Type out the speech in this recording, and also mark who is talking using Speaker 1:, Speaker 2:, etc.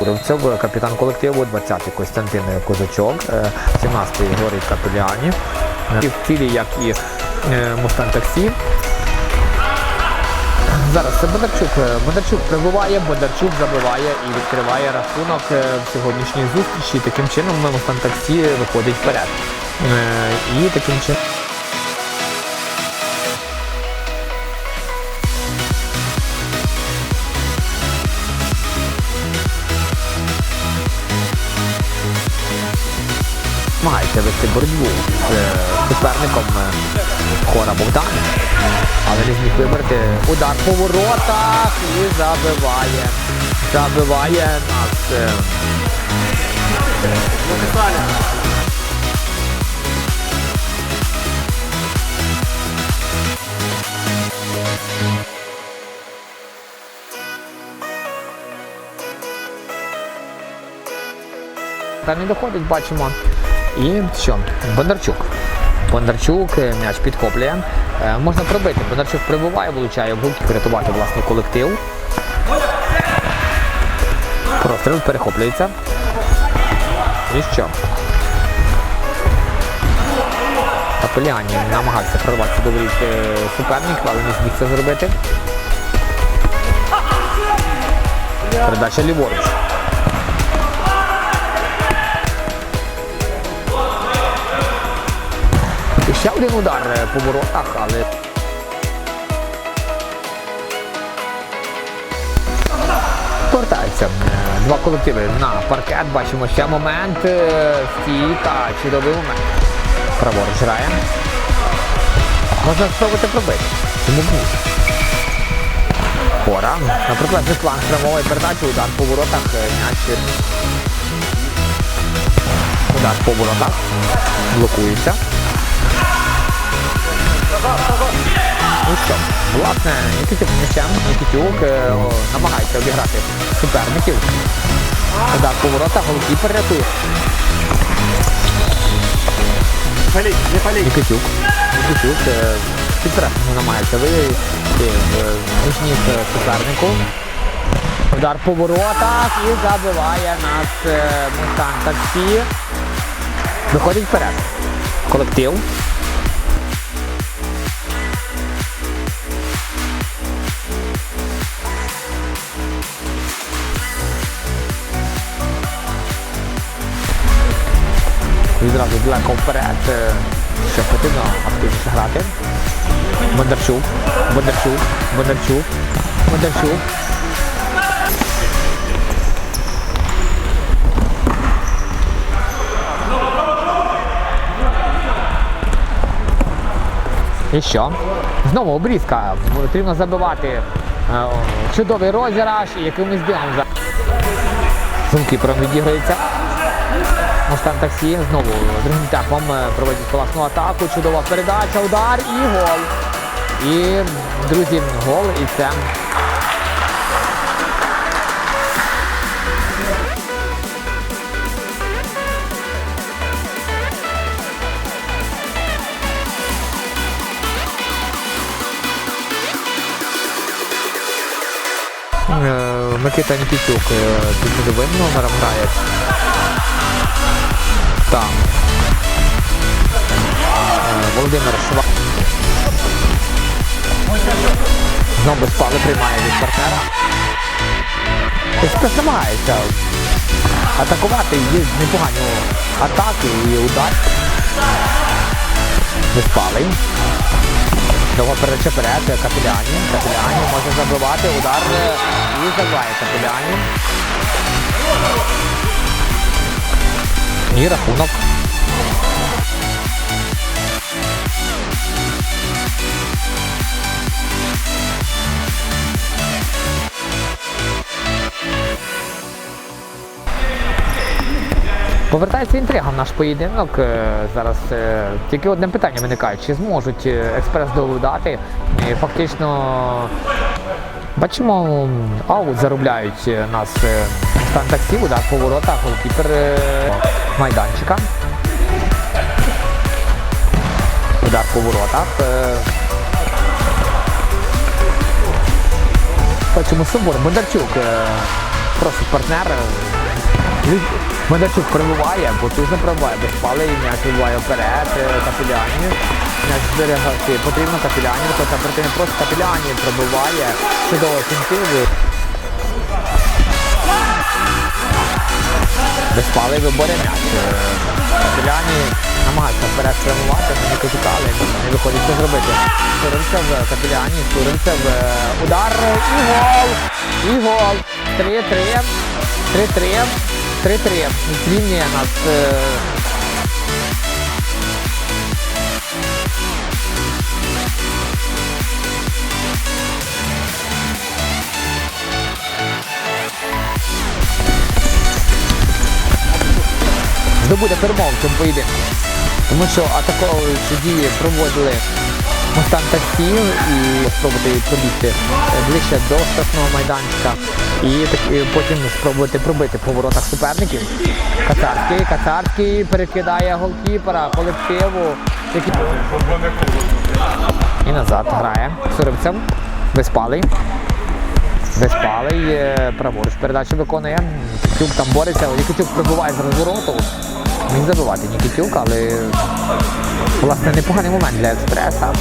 Speaker 1: Уровцев, капітан колективу, 20-й Костянтин Козачок, е, 17-й Григорій Капеляні. Е, В цілі, як і е, Мустанг Таксі. Зараз це Бондарчук. Е, Бондарчук прибуває, Бондарчук забиває і відкриває рахунок е, в сьогоднішній зустрічі. Таким чином Мустанг Таксі виходить вперед. Е, І таким чином. Намагається вести боротьбу з е, суперником е, Хора Богдан. Але не зміг вибрати удар по воротах і забиває. Забиває нас. е, Та не доходить, бачимо. І що? Бондарчук. Бондарчук е, м'яч підхоплює. Е, можна пробити. Бондарчук прибуває, влучає в руки, врятувати власний колектив. Простріл перехоплюється. І що? Капеляні намагався прорватися до воріт е, суперник, але не зміг це зробити. Передача ліворуч. Ще один удар е, по воротах, але. Повертаються е, два колективи на паркет. Бачимо ще момент. е, Стійка, чудовий момент. Праворуч грає. Можна спробувати пробити. Чому б ні? Хора. Наприклад, план прямової передачі, удар по воротах, м'яч. Удар по воротах. Блокується. Ну що, власне, Нікітюк м'ячем, Нікітюк е, намагається обіграти суперників. Удар по воротах, голкіпер рятує.
Speaker 2: Палить, не палить.
Speaker 1: Нікітюк. Нікітюк е, намагається виявити е, супернику. Удар по воротах і забиває нас Мустан Таксі. Виходить вперед. Колектив. Відразу далеко вперед. Ще потрібно активніше грати. Бондарчук, Бондарчук, Бондарчук, Бондарчук. І що? Знову обрізка. Потрібно забивати е, чудовий розіграш і якимось дивом за Зумкіпером відіграється. Мустан таксі. Знову другим темпом е, проводить класну атаку. Чудова передача, удар і гол. І, друзі, гол і це. Е, Микита Нікітюк е, під нульовим номером грає. Володимир Шва. Знову без приймає від партнера. Тобто намагається атакувати, є непогані атаки і удар. Безпалий. Довго передача вперед, Капеляні. Капеляні може забивати, удар е, і забиває Капеляні. І рахунок. Повертається інтрига в наш поєдинок. Е, Зараз е, тільки одне питання виникає, чи зможуть е, експрес додати. І Фактично бачимо, аут заробляють нас стан таксі, удар по воротах, голкіпер майданчика. Удар по воротах. Бачимо Собор, Бондарчук. Просить партнер. Лю- Медачук пробиває, потужно пробиває, безпалий м'яч вибиває вперед, е, Капілянів. М'яч зберігати потрібно Капілянів, то не просто Капілянів пробиває, чудово фінтиви. Безпалий виборе м'яч. Е, Капіляні намагаються вперед спрямувати, але не козикали, не виходить це зробити. Туринцев, Капіляні, Туринцев, е, удар і гол! І гол! 3-3, 3-3, 3-3. Звільнює нас здобуде перемогу в цьому поєдинку. Тому що атаковуючі дії проводили Мустан таксі і спробувати пробігти е, ближче до штрафного майданчика. І, потім спробувати пробити по воротах суперників. Кацарський, Кацарський перекидає голкіпера колективу. Який... І назад грає. Суривцев. Безпалий. Безпалий, е, праворуч передачу виконує. Нікітюк там бореться, але Нікітюк прибуває з розвороту. Міг забивати Нікітюк, але власне непоганий момент для експреса.